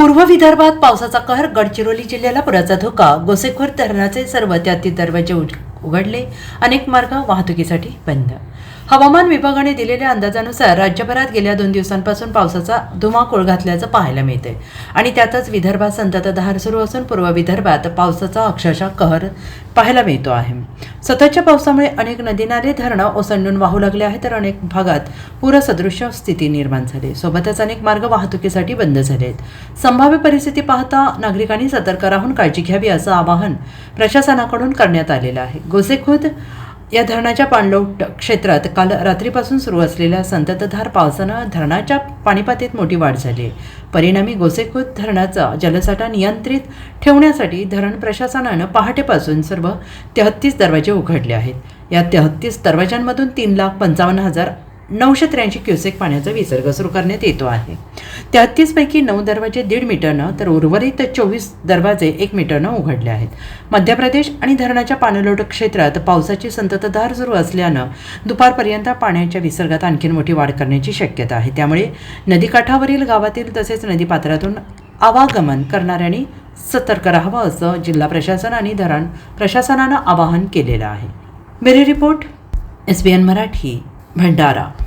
पूर्व विदर्भात पावसाचा कहर गडचिरोली जिल्ह्याला पुराचा धोका. गोसेखोर धरणाचे सर्व त्यातील दरवाजे उघडले. अनेक मार्ग वाहतुकीसाठी बंद. हवामान विभागाने दिलेल्या अंदाजानुसार राज्यभरात गेल्या दोन दिवसांपासून पावसाचा धुमाकूळ घातल्याचं पाहायला मिळतंय. आणि त्यातच विदर्भात संततधार सुरू असून पूर्व विदर्भात पावसाचा अक्षरशः कहर पाहायला मिळतो आहे. सततच्या पावसामुळे अनेक नदी नाले धरणं ओसंडून वाहू लागले आहेत तर अनेक भागात पूरसदृश्य स्थिती निर्माण झाली. सोबतच अनेक मार्ग वाहतुकीसाठी बंद झाले आहेत. संभाव्य परिस्थिती पाहता नागरिकांनी सतर्क राहून काळजी घ्यावी असं आवाहन प्रशासनाकडून करण्यात आलेलं आहे. गोसेखुर्द या धरणाच्या पाणलोट क्षेत्रात काल रात्रीपासून सुरू असलेल्या संततधार पावसानं धरणाच्या पाणीपातीत मोठी वाढ झाली आहे. परिणामी गोसेखुर्द धरणाचा जलसाठा नियंत्रित ठेवण्यासाठी धरण प्रशासनानं पहाटेपासून सर्व तेहत्तीस दरवाजे उघडले आहेत. या तेहत्तीस दरवाजांमधून तीन लाख पंचावन्न हजार नऊशे त्र्याऐंशी क्युसेक पाण्याचा विसर्ग सुरू करण्यात येतो आहे. तेहत्तीसपैकी नऊ दरवाजे दीड मीटरनं तर उर्वरित चोवीस दरवाजे एक मीटरनं उघडले आहेत. मध्य प्रदेश आणि धरणाच्या पाणलोट क्षेत्रात पावसाची संततधार सुरू असल्यानं दुपारपर्यंत पाण्याच्या विसर्गात आणखीन मोठी वाढ करण्याची शक्यता आहे. त्यामुळे नदीकाठावरील गावातील तसेच नदीपात्रातून आवागमन करणाऱ्यांनी सतर्क राहावं असं जिल्हा प्रशासन आणि धरण प्रशासनानं आवाहन केलेलं आहे. Berry report S B N Marathi Bhandara.